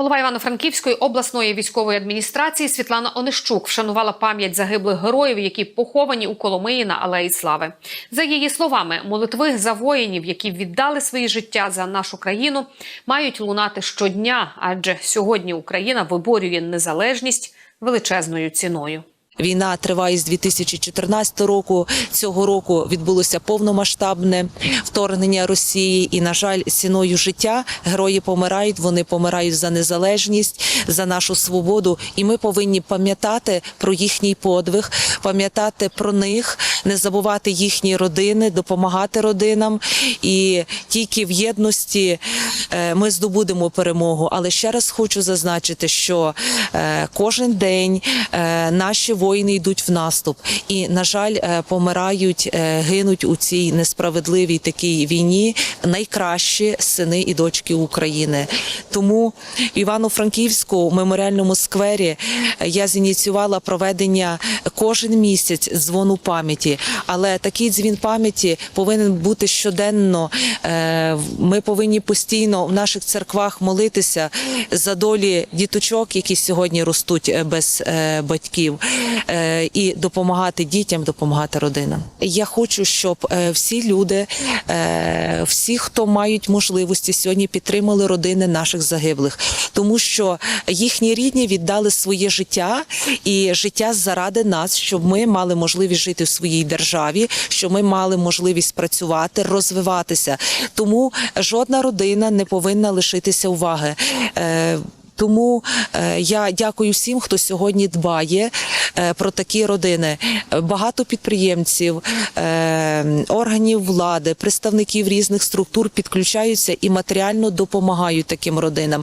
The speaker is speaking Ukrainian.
Голова Івано-Франківської обласної військової адміністрації Світлана Онищук вшанувала пам'ять загиблих героїв, які поховані у Коломиї на Алеї Слави. За її словами, молитви за воїнів, які віддали свої життя за нашу країну, мають лунати щодня, адже сьогодні Україна виборює незалежність величезною ціною. Війна триває з 2014 року. Цього року відбулося повномасштабне вторгнення Росії, і на жаль, ціною життя герої помирають. Вони помирають за незалежність, за нашу свободу. І ми повинні пам'ятати про їхній подвиг, пам'ятати про них, не забувати їхні родини, допомагати родинам. І тільки в єдності е, ми здобудемо перемогу. Але ще раз хочу зазначити, що е, кожен день е, наші воїни йдуть в наступ, і на жаль, е, помирають, е, гинуть у цій несправедливій такій війні найкращі сини і дочки України. Тому Івано-Франківську меморіальному сквері е, я зініціювала проведення кожен місяць дзвону пам'яті, але такий дзвін пам'яті повинен бути щоденно. Е, Ми повинні постійно в наших церквах молитися за долі діточок, які сьогодні ростуть е, без батьків, і допомагати дітям, допомагати родинам. Я хочу, щоб всі люди, всі, хто мають можливості, сьогодні підтримали родини наших загиблих, тому що їхні рідні віддали своє життя і життя заради нас, щоб ми мали можливість жити в своїй державі, щоб ми мали можливість працювати, розвиватися. Тому жодна родина не повинна лишитися уваги. Тому е, я дякую всім, хто сьогодні дбає е, про такі родини. Багато підприємців, е, органів влади, представників різних структур підключаються і матеріально допомагають таким родинам.